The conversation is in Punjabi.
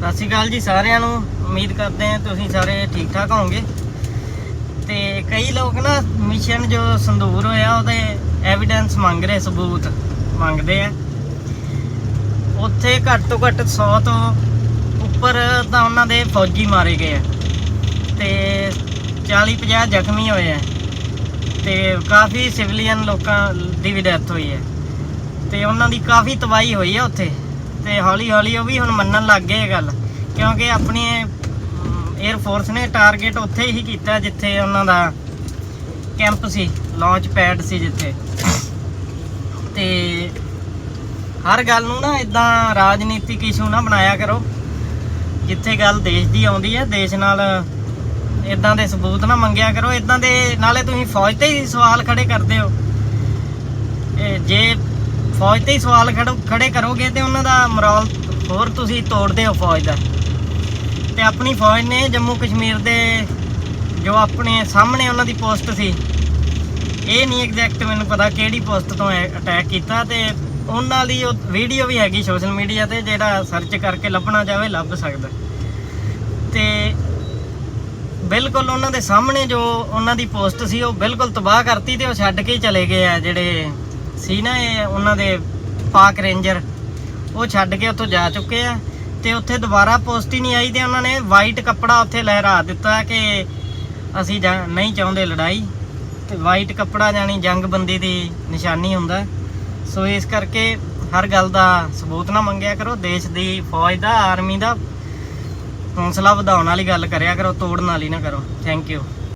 ਸਤਿ ਸ਼੍ਰੀ ਅਕਾਲ ਜੀ ਸਾਰਿਆਂ ਨੂੰ। ਉਮੀਦ ਕਰਦੇ ਹਾਂ ਤੁਸੀਂ ਸਾਰੇ ਠੀਕ ਠਾਕ ਹੋਵੋਗੇ। ਤੇ ਕਈ ਲੋਕ ਨਾ ਮਿਸ਼ਨ ਜੋ ਸੰਦੂਰ ਹੋਇਆ, ਉਹਦੇ ਐਵੀਡੈਂਸ ਮੰਗ ਰਹੇ, ਸਬੂਤ ਮੰਗਦੇ ਆ। ਉੱਥੇ ਘੱਟ ਤੋਂ ਘੱਟ 100 ਤੋਂ ਉੱਪਰ ਤਾਂ ਉਹਨਾਂ ਦੇ ਫੌਜੀ ਮਾਰੇ ਗਏ ਆ। ਤੇ 40 50 ਜ਼ਖਮੀ ਹੋਏ ਆ। ਤੇ ਕਾਫੀ ਸਿਵਲੀਅਨ ਲੋਕਾਂ ਦੀ ਵੀ ਡੈਥ ਹੋਈ ਹੈ ਤੇ ਉਹਨਾਂ ਦੀ ਕਾਫੀ ਤਬਾਹੀ ਹੋਈ ਹੈ ਉੱਥੇ। ਤੇ ਹੌਲੀ ਹੌਲੀ ਉਹ ਵੀ ਹੁਣ ਮੰਨਣ ਲੱਗ ਗਏ ਇਹ ਗੱਲ। ਕਿਉਂਕਿ ਆਪਣੀ 에ਅਰ ਫੋਰਸ ਨੇ ਟਾਰਗੇਟ ਉੱਥੇ ਹੀ ਕੀਤਾ ਜਿੱਥੇ ਉਹਨਾਂ ਦਾ ਕੈਂਪ ਸੀ ਲਾਂਚ ਪੈਡ ਸੀ ਜਿੱਥੇ। ਤੇ ਹਰ ਗੱਲ ਨੂੰ ਨਾ ਇਦਾਂ ਰਾਜਨੀਤਿਕ ਇਸ਼ੂ ਨਾ ਬਣਾਇਆ ਕਰੋ। ਜਿੱਥੇ ਗੱਲ ਦੇਸ਼ ਦੀ ਆਉਂਦੀ ਹੈ, ਦੇਸ਼ ਨਾਲ ਇਦਾਂ ਦੇ ਸਬੂਤ ਨਾ ਮੰਗਿਆ ਕਰੋ। ਇਦਾਂ ਦੇ, ਨਾਲੇ ਤੁਸੀਂ ਫੌਜ ਤੇ ਹੀ ਸਵਾਲ ਖੜੇ ਕਰਦੇ ਹੋ। ਜੇ ਫੌਜ ਤੇ ਹੀ ਸਵਾਲ ਖੜੋ- ਖੜੇ ਕਰੋਗੇ ਤੇ ਉਹਨਾਂ ਦਾ ਮੋਰਲ ਹੋਰ ਤੁਸੀਂ ਤੋੜਦੇ ਹੋ ਫੌਜ ਦਾ। ਤੇ ਆਪਣੀ ਫੌਜ ਨੇ ਜੰਮੂ ਕਸ਼ਮੀਰ ਦੇ ਜੋ ਆਪਣੇ ਸਾਹਮਣੇ ਉਹਨਾਂ ਦੀ ਪੋਸਟ ਸੀ, ਇਹ ਨਹੀਂ ਐਗਜ਼ੈਕਟ ਮੈਨੂੰ ਪਤਾ ਕਿਹੜੀ ਪੋਸਟ ਤੋਂ ਅਟੈਕ ਕੀਤਾ ਤੇ ਉਹਨਾਂ ਦੀ ਉਹ ਵੀਡੀਓ ਵੀ ਹੈਗੀ ਸੋਸ਼ਲ ਮੀਡੀਆ ਤੇ ਜਿਹੜਾ ਸਰਚ ਕਰਕੇ ਲੱਭਣਾ ਜਾਵੇ ਲੱਭ ਸਕਦਾ। ਤੇ ਬਿਲਕੁਲ ਉਹਨਾਂ ਦੇ ਸਾਹਮਣੇ ਜੋ ਉਹਨਾਂ ਦੀ ਪੋਸਟ ਸੀ ਉਹ ਬਿਲਕੁਲ ਤਬਾਹ ਕਰਤੀ ਤੇ ਉਹ ਛੱਡ ਕੇ ਹੀ ਚਲੇ ਗਏ ਆ ਜਿਹੜੇ ਸੀ ਨਾ ਇਹ ਉਹਨਾਂ ਦੇ ਪਾਕ ਰੇਂਜਰ। ਉਹ ਛੱਡ ਕੇ ਉੱਥੋਂ ਜਾ ਚੁੱਕੇ ਆ ਤੇ ਉੱਥੇ ਦੁਬਾਰਾ ਪੋਸਟ ਹੀ ਨਹੀਂ ਆਈ ਤੇ ਉਹਨਾਂ ਨੇ ਵਾਈਟ ਕੱਪੜਾ ਉੱਥੇ ਲਹਿਰਾ ਦਿੱਤਾ ਕਿ ਅਸੀਂ ਜਾਂ- ਨਹੀਂ ਚਾਹੁੰਦੇ ਲੜਾਈ। ਤੇ ਵਾਈਟ ਕੱਪੜਾ ਜਾਨੀ ਜੰਗਬੰਦੀ ਦੀ ਨਿਸ਼ਾਨੀ ਹੁੰਦਾ। ਸੋ ਇਸ ਕਰਕੇ ਹਰ ਗੱਲ ਦਾ ਸਬੂਤ ਨਾ ਮੰਗਿਆ ਕਰੋ। ਦੇਸ਼ ਦੀ ਫੌਜ ਦਾ ਆਰਮੀ ਦਾ ਹੌਸਲਾ ਵਧਾਉਣ ਵਾਲੀ ਗੱਲ ਕਰਿਆ ਕਰੋ, ਤੋੜਨ ਵਾਲੀ ਨਾ ਕਰੋ। Thank you